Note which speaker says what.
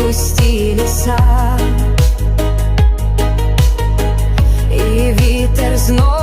Speaker 1: густі ліса, і вітер знов.